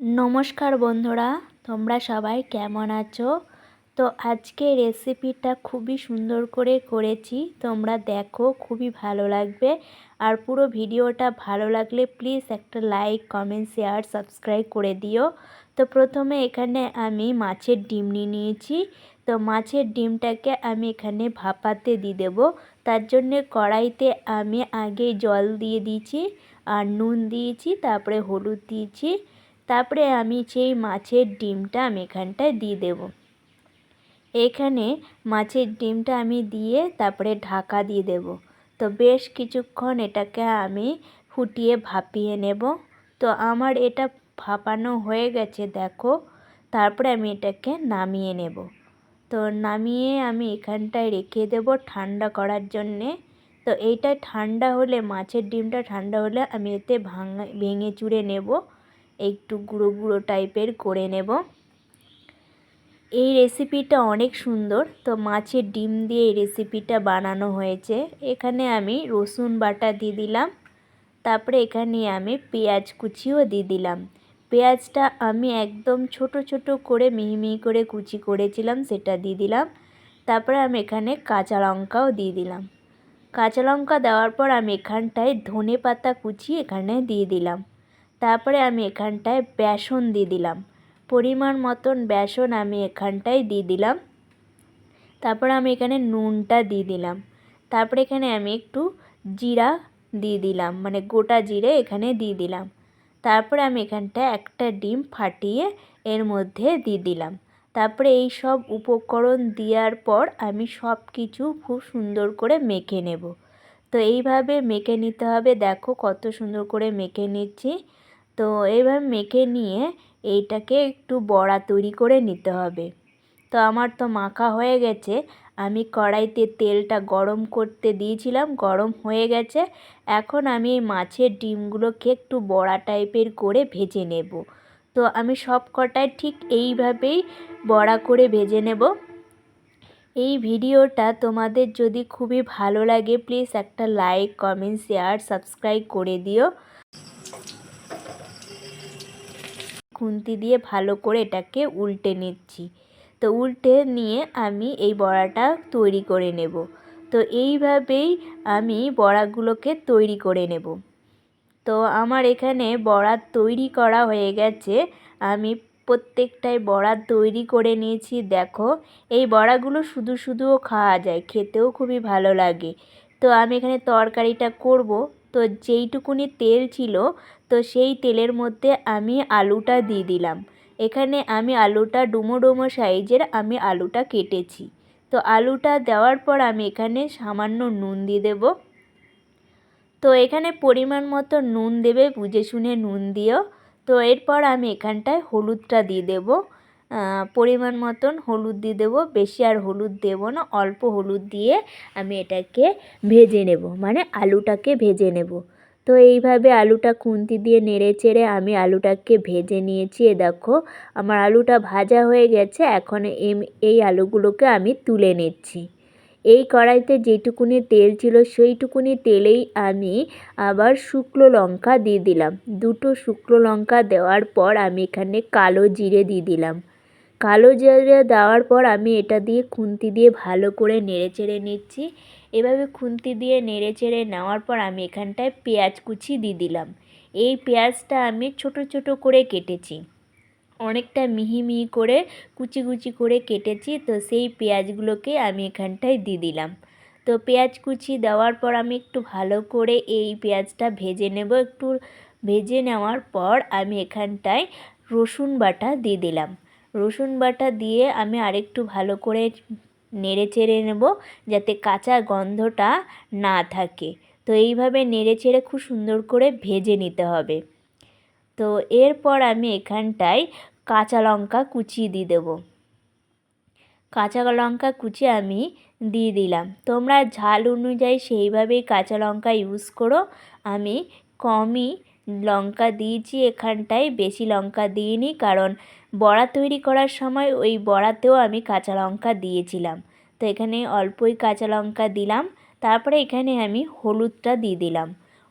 নমস্কার বন্ধুরা, তোমরা সবাই কেমন আছো? তো আজকে রেসিপিটা খুবই সুন্দর করে করেছি, তোমরা দেখো, খুবই ভালো লাগবে। আর পুরো ভিডিওটা ভালো লাগলে প্লিজ একটা লাইক কমেন্ট শেয়ার সাবস্ক্রাইব করে দিও। তো প্রথমে এখানে আমি মাছের ডিম নিয়ে নিয়েছি। তো মাছের ডিমটাকে আমি এখানে ভাপাতে দিয়ে দেবো। তার জন্যে কড়াইতে আমি আগে জল দিয়ে দিয়েছি, আর নুন দিয়েছি, তারপরে হলুদ দিয়েছি। তারপরে আমি সেই মাছের ডিমটা আমি এখানটায় দিয়ে দেব। এখানে মাছের ডিমটা আমি দিয়ে তারপরে ঢাকা দিয়ে দেব। তো বেশ কিছুক্ষণ এটাকে আমি ফুটিয়ে ভাপিয়ে নেব। তো আমার এটা ভাপানো হয়ে গেছে, দেখো। তারপরে আমি এটাকে নামিয়ে নেব। তো নামিয়ে আমি এখানটায় রেখে দেব ঠান্ডা করার জন্যে। তো এইটা ঠান্ডা হলে, মাছের ডিমটা ঠান্ডা হলে আমি এতে ভাঙা, ভেঙে চুড়ে নেব। একটু গুঁড়ো গুঁড়ো টাইপের করে নেব। এই রেসিপিটা অনেক সুন্দর। তো মাছের ডিম দিয়ে এই রেসিপিটা বানানো হয়েছে। এখানে আমি রসুন বাটা দিয়ে দিলাম। তারপরে এখানে আমি পেঁয়াজ কুচিও দিয়ে দিলাম। পেঁয়াজটা আমি একদম ছোট ছোট করে মিহি মিহি করে কুচি করেছিলাম, সেটা দিয়ে দিলাম। তারপরে আমি এখানে কাঁচা লঙ্কাও দিয়ে দিলাম। কাঁচা লঙ্কা দেওয়ার পর আমি এখানটায় ধনে পাতা কুচি এখানে দিয়ে দিলাম। তারপরে আমি এখানটায় বেসন দিয়ে দিলাম। পরিমাণ মতন বেসন আমি এখানটায় দিয়ে দিলাম। তারপরে আমি এখানে নুনটা দিয়ে দিলাম। তারপরে এখানে আমি একটু জিরা দিয়ে দিলাম মানে গোটা জিরে এখানে দিয়ে দিলাম। তারপরে আমি এখানটায় একটা ডিম ফাটিয়ে এর মধ্যে দিয়ে দিলাম। তারপরে এই সব উপকরণ দেওয়ার পর আমি সব কিছু খুব সুন্দর করে মেখে নেব। তো এইভাবে মেখে নিতে হবে। দেখো কত সুন্দর করে মেখে নিচ্ছি। তো এইভাবে মেখে নিয়ে এইটাকে একটু বড়া তৈরি করে নিতে হবে। তো আমার তো মাখা হয়ে গেছে। আমি কড়াইতে তেলটা গরম করতে দিয়েছিলাম, গরম হয়ে গেছে। এখন আমি এই মাছের ডিমগুলোকে একটু বড়া টাইপের করে ভেজে নেব। তো আমি সব কটাই ঠিক এইভাবেই বড়া করে ভেজে নেব। এই ভিডিওটা তোমাদের যদি খুবই ভালো লাগে, প্লিজ একটা লাইক, কমেন্ট, শেয়ার, সাবস্ক্রাইব করে দিও। খুন্তি দিয়ে ভালো করে এটাকে উল্টে নিচ্ছি। তো উল্টে নিয়ে আমি এই বড়াটা তৈরি করে নেব। তো এইভাবেই আমি বড়াগুলোকে তৈরি করে নেব। তো আমার এখানে বড়া তৈরি করা হয়ে গেছে। আমি প্রত্যেকটাই বড়া তৈরি করে নিয়েছি। দেখো, এই বড়াগুলো শুধু শুধুও খাওয়া যায়, খেতেও খুবই ভালো লাগে। তো আমি এখানে তরকারিটা করব। তো যেইটুকুনি তেল ছিল তো সেই তেলের মধ্যে আমি আলুটা দিয়ে দিলাম। এখানে আমি আলুটা ডুমো ডুমো সাইজের আমি আলুটা কেটেছি। তো আলুটা দেওয়ার পর আমি এখানে সামান্য নুন দিয়ে দেব। তো এখানে পরিমাণ মতো নুন দেবে, বুঝে শুনে নুন দিও। তো এরপর আমি এখানটায় হলুদটা দিয়ে দেব। পরিমাণ মতন হলুদ দিয়ে দেবো। বেশি আর হলুদ দেবো না, অল্প হলুদ দিয়ে আমি এটাকে ভেজে নেব। মানে আলুটাকে ভেজে নেব। তো এইভাবে আলুটা খুন্তি দিয়ে নেড়ে চেড়ে আমি আলুটাকে ভেজে নিয়েছি। এ দেখো, আমার আলুটা ভাজা হয়ে গেছে, এখন এম, এই আলুগুলোকে আমি তুলে নিচ্ছি। এই কড়াইতে যেটুকুনি তেল ছিল, সেইটুকুনি তেলেই আমি আবার শুকনো লঙ্কা দিয়ে দিলাম। দুটো শুকনো লঙ্কা দেওয়ার পর আমি এখানে কালো জিরে দিয়ে দিলাম। কালো জিরে দেওয়ার পর আমি এটা দিয়ে খুন্তি দিয়ে ভালো করে নেড়ে চেড়ে নিচ্ছি। এভাবে খুন্তি দিয়ে নেড়ে চেড়ে নেওয়ার পর আমি এখানটায় পেঁয়াজ কুচি দিয়ে দিলাম। এই পেঁয়াজটা আমি ছোট ছোট করে কেটেছি। অনেকটা মিহি মিহি করে, কুচি কুচি করে কেটেছি, তো সেই পেঁয়াজগুলোকে আমি এখানটায় দিয়ে দিলাম। তো পেঁয়াজ কুচি দেওয়ার পর আমি একটু ভালো করে এই পেঁয়াজটা ভেজে নেব। একটু ভেজে নেওয়ার পর আমি এখানটায় রসুন বাটা দিয়ে দিলাম। রসুন বাটা দিয়ে আমি আরেকটু ভালো করে নেড়ে চেড়ে নেব, যাতে কাঁচা গন্ধটা না থাকে। তো এইভাবে নেড়ে চেড়ে খুব সুন্দর করে ভেজে নিতে হবে। তো এরপর আমি এখানটায় কাঁচা লঙ্কা কুচি দিয়ে দেবো। কাঁচা লঙ্কা কুচি আমি দিয়ে দিলাম। তোমরা ঝাল অনুযায়ী সেইভাবেই কাঁচা লঙ্কা ইউজ করো। আমি কমই লঙ্কা দিয়েছি এখানটায়, বেশি লঙ্কা দিইনি কারণ বড়া তৈরি করার সময় ওই বড়াতেও আমি কাঁচা লঙ্কা দিয়েছিলাম। তো এখানে অল্পই কাঁচা লঙ্কা দিলাম, তারপরে এখানে আমি হলুদটা দিয়ে দিলাম।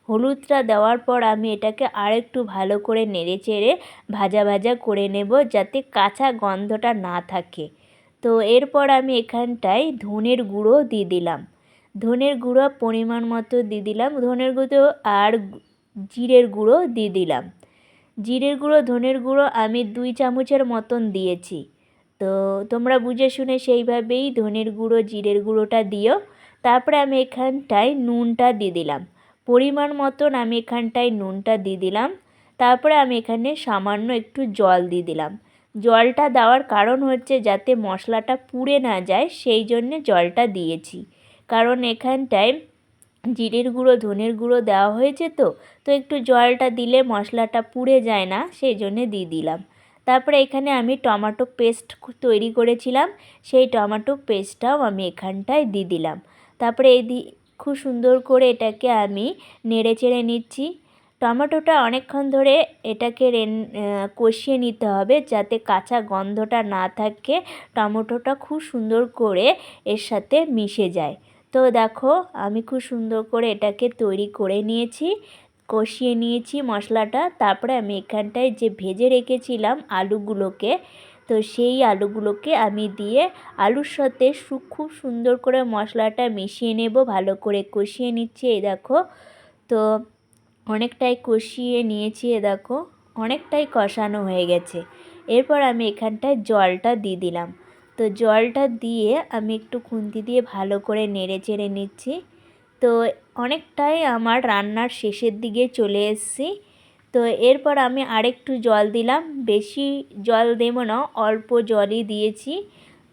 হলুদটা দেওয়ার পর আমি এটাকে আরেকটু ভালো করে নেড়ে চেড়ে ভাজা ভাজা করে নেব যাতে কাঁচা গন্ধটা না থাকে। তো এরপর আমি এখানটায় ধনের গুঁড়ো দিয়ে দিলাম। ধনের গুঁড়ো পরিমাণ মতো দিয়ে দিলাম। ধনের গুঁড়ো আর জিরের গুঁড়ো দিয়ে দিলাম। জিরের গুঁড়ো, ধনের গুঁড়ো আমি দুই চামচের মতন দিয়েছি। তো তোমরা বুঝে শুনে সেইভাবেই ধনের গুঁড়ো, জিরের গুঁড়োটা দিও। তারপরে আমি এখানটায় নুনটা দিয়ে দিলাম। পরিমাণ মতন আমি এখানটায় নুনটা দিয়ে দিলাম। তারপরে আমি এখানে সামান্য একটু জল দিয়ে দিলাম। জলটা দেওয়ার কারণ হচ্ছে যাতে মশলাটা পুড়ে না যায়, সেই জন্যে জলটা দিয়েছি। কারণ এখানটায় জিরের গুঁড়ো, ধনের গুঁড়ো দেওয়া হয়েছে তো তো একটু জলটা দিলে মশলাটা পুড়ে যায় না সেই জন্যে দিয়ে দিলাম। তারপরে এখানে আমি টমেটো পেস্ট তৈরি করেছিলাম, সেই টমেটো পেস্টটাও আমি এখানটায় দিয়ে দিলাম। তারপরে এই খুব সুন্দর করে এটাকে আমি নেড়ে চেড়ে নিচ্ছি। টমেটোটা অনেকক্ষণ ধরে এটাকে রেন কষিয়ে নিতে হবে যাতে কাঁচা গন্ধটা না থাকে, টমেটোটা খুব সুন্দর করে এর সাথে মিশে যায়। তো দেখো, আমি খুব সুন্দর করে এটাকে তৈরি করে নিয়েছি, কষিয়ে নিয়েছি মশলাটা। তারপরে আমি এখানটায় যে ভেজে রেখেছিলাম আলুগুলোকে, তো সেই আলুগুলোকে আমি দিয়ে আলুর সাথে খুব সুন্দর করে মশলাটা মিশিয়ে নেব, ভালো করে কষিয়ে নিচ্ছি, এই দেখো। তো অনেকটাই কষিয়ে নিয়েছি, এ দেখো। অনেকটাই কষানো হয়ে গেছে। এরপর আমি এখানটায় জলটা দিয়ে দিলাম। তো জলটা দিয়ে আমি একটু খুন্তি দিয়ে ভালো করে নেড়ে চেড়ে নিচ্ছি। তো অনেকটাই আমার রান্নার শেষের দিকে চলে এসেছি। তো এরপর আমি আরেকটু জল দিলাম। বেশি জল দেব না, অল্প জলই দিয়েছি।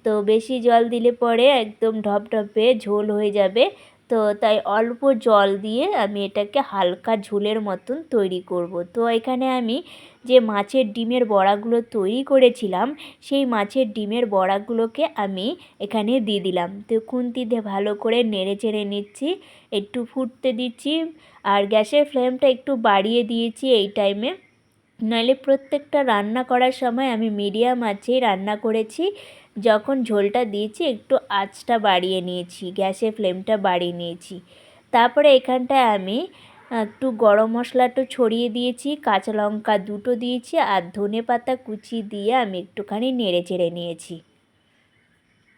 তো বেশি জল দিলে পরে একদম ঢপঢপে ঝোল হয়ে যাবে। তো তাই অল্প জল দিয়ে আমি এটাকে হালকা ঝোলের মতন তৈরি করব। তো এখানে আমি যে মাছের ডিমের বড়াগুলো তৈরি করেছিলাম, সেই মাছের ডিমের বড়াগুলোকে আমি এখানে দিয়ে দিলাম। তো খুন্তি দিয়ে ভালো করে নেড়ে চেড়ে নিচ্ছি, একটু ফুটতে দিচ্ছি আর গ্যাসের ফ্লেমটা একটু বাড়িয়ে দিয়েছি এই টাইমে নাহলে প্রত্যেকটা রান্না করার সময় আমি মিডিয়াম আঁচেই রান্না করেছি। যখন ঝোলটা দিয়েছি, একটু আঁচটা বাড়িয়ে নিয়েছি, গ্যাসের ফ্লেমটা বাড়িয়ে নিয়েছি। তারপরে এখানটায় আমি একটু গরম মশলাটা ছড়িয়ে দিয়েছি, কাঁচা লঙ্কা দুটো দিয়েছি আর ধনে পাতা কুচি দিয়ে আমি একটুখানি নেড়ে চেড়ে নিয়েছি।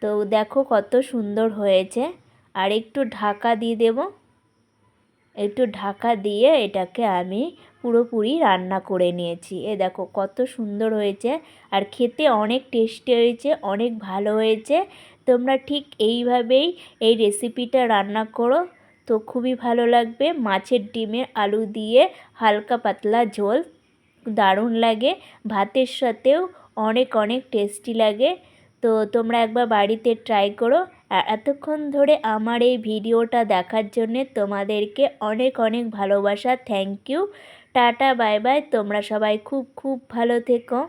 তো দেখো কত সুন্দর হয়েছে। আর একটু ঢাকা দিয়ে দেব। একটু ঢাকা দিয়ে এটাকে আমি পুরোপুরি রান্না করে নিয়েছি। এ দেখো কত সুন্দর হয়েছে আর খেতে অনেক টেস্টি হয়েছে, অনেক ভালো হয়েছে। তোমরা ঠিক এইভাবেই এই রেসিপিটা রান্না করো। তো খুবই ভালো লাগবে। মাছের ডিমের আলু দিয়ে হালকা পাতলা ঝোল, দারুণ লাগে। ভাতের সাথেও অনেক অনেক টেস্টি লাগে। তো তোমরা একবার বাড়িতে ট্রাই করো। আর এতক্ষণ ধরে আমার এই ভিডিওটা দেখার জন্যে তোমাদেরকে অনেক অনেক ভালোবাসা। Thank you tata bye bye. তোমরা সবাই খুব খুব ভালো থেকো।